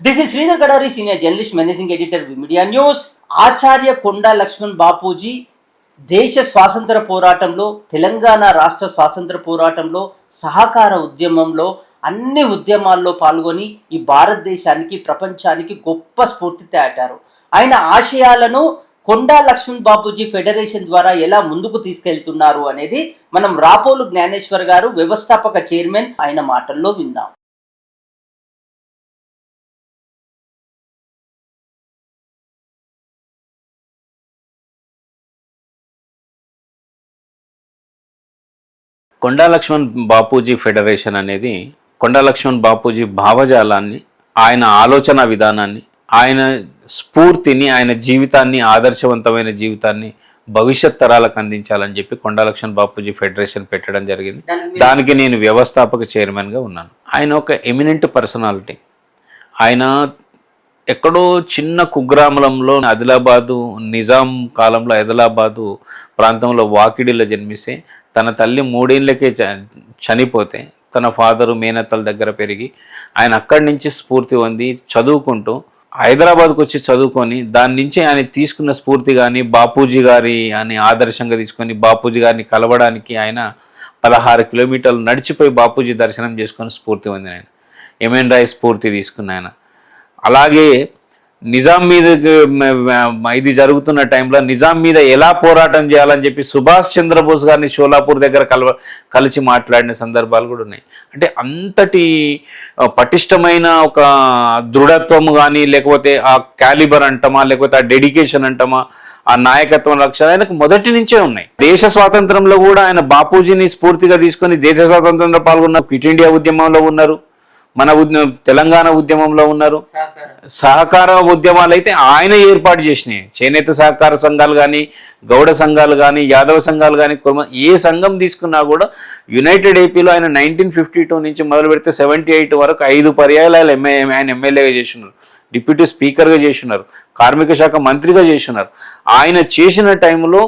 This is Sridhar Gadari senior journalist managing editor media news Acharya Konda Laxman Bapuji దేశ స్వాతంత్ర పోరాటంలో తెలంగాణ రాష్ట్ర స్వాతంత్ర పోరాటంలో సహకార ఉద్యమంలో అన్ని ఉద్యమాల్లో పాల్గొని ఈ భారతదేశానికి ప్రపంచానికి గొప్ప స్ఫూర్తి తేటారు ఆయన ఆశయాలను కొండా లక్ష్మణ్ బాపూజీ ఫెడరేషన్ ద్వారా ఎలా ముందుకు తీసుకెళ్తున్నారు అనేది మనం రాపోలు జ్ఞానేశ్వర్ గారు వ్యవస్థాపక చైర్మన్ ఆయన మాటల్లో విందాం. కొండా లక్ష్మణ్ బాపూజీ ఫెడరేషన్ అనేది కొండా లక్ష్మణ్ బాపూజీ భావజాలాన్ని ఆయన ఆలోచన విధానాన్ని ఆయన స్ఫూర్తిని ఆయన జీవితాన్ని ఆదర్శవంతమైన జీవితాన్ని భవిష్యత్ తరాలకు అందించాలని చెప్పి కొండా లక్ష్మణ్ బాపూజీ ఫెడరేషన్ పెట్టడం జరిగింది. దానికి నేను వ్యవస్థాపక చైర్మన్గా ఉన్నాను. ఆయన ఒక ఎమినెంట్ పర్సనాలిటీ. ఆయన ఎక్కడో చిన్న కుగ్రామలంలో ఆదిలాబాదు నిజాం కాలంలో ఆదిలాబాదు ప్రాంతంలో వాకిడిలో జన్మిస్తే తన తల్లి మూడేళ్ళకే చ- చనిపోతే తన ఫాదరు మేనత్తల దగ్గర పెరిగి ఆయన అక్కడి నుంచి స్ఫూర్తి పొంది చదువుకుంటూ హైదరాబాద్కు వచ్చి చదువుకొని దాని నుంచి ఆయన తీసుకున్న స్ఫూర్తి కానీ బాపూజీ గారి అని ఆదర్శంగా తీసుకొని బాపూజీ గారిని కలవడానికి ఆయన పదహారు కిలోమీటర్లు నడిచిపోయి బాపూజీ దర్శనం చేసుకొని స్ఫూర్తి పొందిన ఆయన ఎంఎన్ రాయ్ స్ఫూర్తి తీసుకున్న ఆయన అలాగే నిజాం మీద ఇది జరుగుతున్న టైంలో నిజాం మీద ఎలా పోరాటం చేయాలని చెప్పి సుభాష్ చంద్రబోస్ గారిని షోలాపూర్ దగ్గర కలవ కలిసి మాట్లాడిన సందర్భాలు కూడా ఉన్నాయి. అంటే అంతటి పటిష్టమైన ఒక దృఢత్వం కానీ లేకపోతే ఆ క్యాలిబర్ అంటమా లేకపోతే ఆ డెడికేషన్ అంటమా ఆ నాయకత్వం లక్ష్యాలు ఆయనకు మొదటి నుంచే ఉన్నాయి. దేశ స్వాతంత్రంలో కూడా ఆయన బాపూజీని స్ఫూర్తిగా తీసుకొని దేశ స్వాతంత్రంలో పాల్గొన్న క్విట్ ఇండియా ఉద్యమంలో ఉన్నారు. మన తెలంగాణ ఉద్యమంలో ఉన్నారు. సహకార. ఉద్యమాలు అయితే ఆయన ఏర్పాటు చేసినాయి. చేనేత సహకార సంఘాలు కానీ గౌడ సంఘాలు కానీ యాదవ సంఘాలు కానీ కుర్మ ఏ సంఘం తీసుకున్నా కూడా యునైటెడ్ ఏపీలో ఆయన నైన్టీన్ ఫిఫ్టీ టూ నుంచి మొదలు పెడితే సెవెంటీ ఎయిట్ వరకు ఐదు పర్యాయాలు ఎంఏ ఆయన ఎమ్మెల్యేగా చేస్తున్నారు డిప్యూటీ స్పీకర్గా చేస్తున్నారు కార్మిక శాఖ మంత్రిగా చేస్తున్నారు ఆయన చేసిన టైంలో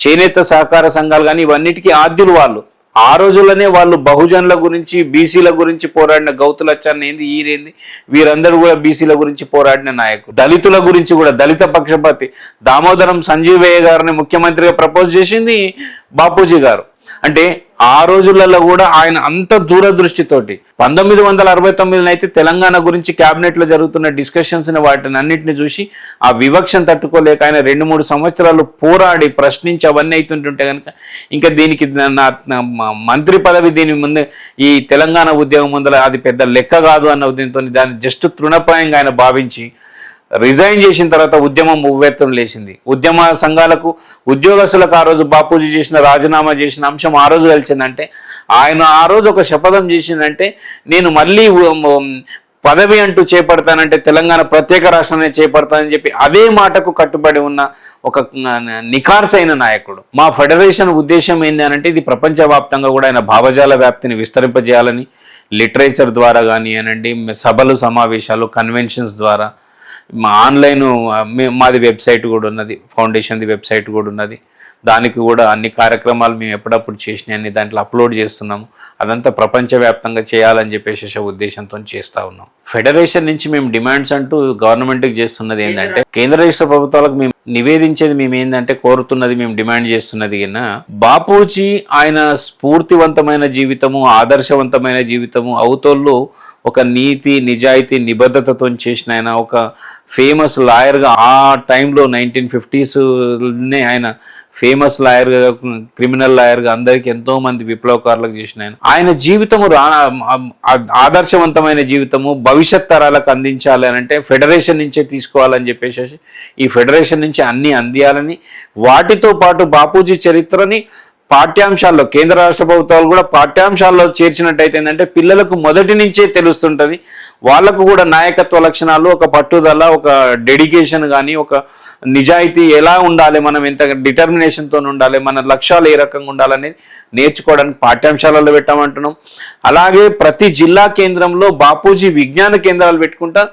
చేనేత సహకార సంఘాలు కానీ ఇవన్నిటికీ ఆద్యులు వాళ్ళు. ఆ రోజుల్లోనే వాళ్ళు బహుజనుల గురించి బీసీల గురించి పోరాడిన గౌతులచ్చాన్ని ఏంది ఈరేంది వీరందరూ కూడా బీసీల గురించి పోరాడిన నాయకులు దళితుల గురించి కూడా దళిత పక్షపాతి. దామోదరం సంజీవయ్య గారిని ముఖ్యమంత్రిగా ప్రపోజ్ చేసింది బాపూజీ గారు. అంటే ఆ రోజులలో కూడా ఆయన అంత దూరదృష్టితోటి పంతొమ్మిది వందల అరవై తొమ్మిదిలో అయితే తెలంగాణ గురించి క్యాబినెట్లో జరుగుతున్న డిస్కషన్స్ని వాటిని అన్నింటిని చూసి ఆ వివక్షను తట్టుకోలేక ఆయన రెండు మూడు సంవత్సరాలు పోరాడి ప్రశ్నించి అవన్నీ అవుతుంటుంటే కనుక ఇంకా దీనికి నా- మంత్రి పదవి దీని ముందు ఈ తెలంగాణ ఉద్యోగం ముందర అది పెద్ద లెక్క కాదు అన్న ఉద్యమంతో దాన్ని జస్ట్ తృణప్రాయంగా ఆయన భావించి రిజైన్ చేసిన తర్వాత ఉద్యమం ఉవ్వెత్తం లేచింది. ఉద్యమ సంఘాలకు ఉద్యోగస్తులకు ఆ రోజు బాపూజీ చేసిన రాజీనామా చేసిన అంశం ఆ రోజు కలిసిందంటే ఆయన ఆ రోజు ఒక శపథం చేసిందంటే నేను మళ్ళీ పదవి అంటూ చేపడతానంటే తెలంగాణ ప్రత్యేక రాష్ట్రాన్ని చేపడతానని చెప్పి అదే మాటకు కట్టుబడి ఉన్న ఒక నికార్సైన నిఖార్సైన నాయకుడు. మా ఫెడరేషన్ ఉద్దేశం ఏంటి అనంటే ఇది ప్రపంచవ్యాప్తంగా కూడా ఆయన భావజాల వ్యాప్తిని విస్తరింపజేయాలని లిటరేచర్ ద్వారా కానీ అనండి సభలు సమావేశాలు కన్వెన్షన్స్ ద్వారా మా ఆన్లైన్ మాది వెబ్సైట్ కూడా ఉన్నది. ఫౌండేషన్ది వెబ్సైట్ కూడా ఉన్నది. దానికి కూడా అన్ని కార్యక్రమాలు మేము ఎప్పుడప్పుడు చేసినాయని దాంట్లో అప్లోడ్ చేస్తున్నాము. అదంతా ప్రపంచవ్యాప్తంగా చేయాలని చెప్పేసి ఉద్దేశంతో చేస్తా ఉన్నాం. ఫెడరేషన్ నుంచి మేము డిమాండ్స్ అంటూ గవర్నమెంట్కి చేస్తున్నది ఏంటంటే కేంద్ర రాష్ట్ర ప్రభుత్వాలకు మేము నివేదించేది మేము ఏంటంటే కోరుతున్నది మేము డిమాండ్ చేస్తున్నది కన్నా బాపూజీ ఆయన స్ఫూర్తివంతమైన జీవితము ఆదర్శవంతమైన జీవితము అవతోళ్ళు ఒక నీతి నిజాయితీ నిబద్ధతతో చేసిన ఆయన ఒక ఫేమస్ లాయర్గా ఆ టైంలో నైన్టీన్ ఫిఫ్టీస్నే ఆయన ఫేమస్ లాయర్గా క్రిమినల్ లాయర్గా అందరికీ ఎంతోమంది విప్లవకారులకు చేసిన ఆయన. ఆయన జీవితము రా ఆదర్శవంతమైన జీవితము భవిష్యత్ తరాలకు అందించాలి అని అంటే ఫెడరేషన్ నుంచే తీసుకోవాలని చెప్పేసి ఈ ఫెడరేషన్ నుంచి అన్ని అందియాలని వాటితో పాటు బాపూజీ చరిత్రని పాఠ్యాంశాల్లో కేంద్ర రాష్ట్ర ప్రభుత్వాలు కూడా పాఠ్యాంశాల్లో చేర్చినట్టయితే ఏంటంటే పిల్లలకు మొదటి నుంచే తెలుస్తుంటుంది. వాళ్ళకు కూడా నాయకత్వ లక్షణాలు ఒక పట్టుదల ఒక డెడికేషన్ కానీ ఒక నిజాయితీ ఎలా ఉండాలి మనం ఎంత డిటర్మినేషన్తో ఉండాలి మన లక్ష్యాలు ఏ రకంగా ఉండాలనేది నేర్చుకోవడానికి పాఠ్యాంశాలలో పెట్టామంటున్నాం. అలాగే ప్రతి జిల్లా కేంద్రంలో బాపూజీ విజ్ఞాన కేంద్రాలు పెట్టుకుంటా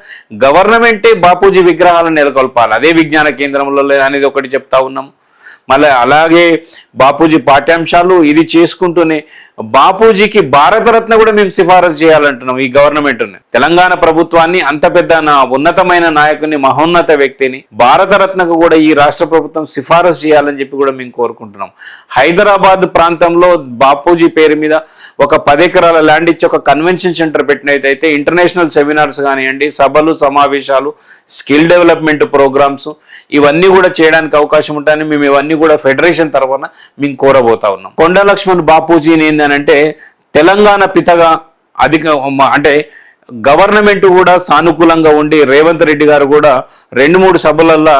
గవర్నమెంటే బాపూజీ విగ్రహాలను నెలకొల్పాలి. అదే విజ్ఞాన కేంద్రంలో అనేది ఒకటి చెప్తా ఉన్నాం. మళ్ళీ అలాగే బాపూజీ పాఠ్యాంశాలు ఇది చేసుకుంటూనే బాపూజీకి భారతరత్న కూడా మేము సిఫారసు చేయాలంటున్నాం ఈ గవర్నమెంట్ని. తెలంగాణ ప్రభుత్వాన్ని అంత పెద్ద నా ఉన్నతమైన నాయకుని మహోన్నత వ్యక్తిని భారతరత్నకు కూడా ఈ రాష్ట్ర ప్రభుత్వం సిఫారసు చేయాలని చెప్పి కూడా మేము కోరుకుంటున్నాం. హైదరాబాద్ ప్రాంతంలో బాపూజీ పేరు మీద ఒక పది ఎకరాల ల్యాండ్ ఇచ్చి ఒక కన్వెన్షన్ సెంటర్ పెట్టినట్టయితే ఇంటర్నేషనల్ సెమినార్స్ కానివ్వండి సభలు సమావేశాలు స్కిల్ డెవలప్మెంట్ ప్రోగ్రామ్స్ ఇవన్నీ కూడా చేయడానికి అవకాశం ఉంటాయని మేము ఇవన్నీ కూడా ఫెడరేషన్ తరఫున మేము కోరబోతా ఉన్నాం. కొండ లక్ష్మణ్ బాపూజీని తెలంగాణ పితగా అధిక అంటే గవర్నమెంట్ కూడా సానుకూలంగా ఉండి రేవంత్ రెడ్డి గారు కూడా రెండు మూడు సభలల్లో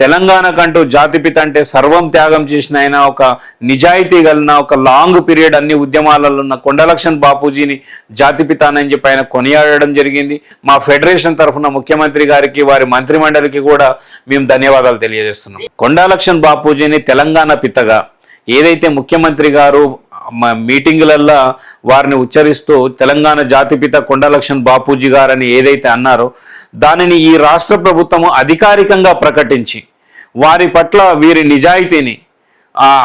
తెలంగాణకంటూ జాతిపిత అంటే సర్వం త్యాగం చేసిన ఆయన ఒక నిజాయితీ కలిగిన ఒక లాంగ్ పీరియడ్ అన్ని ఉద్యమాలలో ఉన్న కొండలక్ష్మణ్ బాపూజీని జాతిపిత అని చెప్పి ఆయన కొనియాడడం జరిగింది. మా ఫెడరేషన్ తరఫున ముఖ్యమంత్రి గారికి వారి మంత్రిమండలికి కూడా మేము ధన్యవాదాలు తెలియజేస్తున్నాం. కొండాలక్ష్మణ్ బాపూజీని తెలంగాణ పితగా ఏదైతే ముఖ్యమంత్రి గారు మీటింగులల్లో వారిని ఉచ్చరిస్తూ తెలంగాణ జాతిపిత కొండలక్ష్మణ్ బాపూజీ గారని ఏదైతే అన్నారో దానిని ఈ రాష్ట్ర ప్రభుత్వము అధికారికంగా ప్రకటించి వారి పట్ల వీరి నిజాయితీని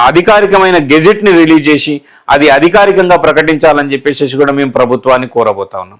అధికారికమైన గెజెట్ని రిలీజ్ చేసి అది అధికారికంగా ప్రకటించాలని చెప్పేసి కూడా మేము ప్రభుత్వాన్ని కోరబోతా ఉన్నాం.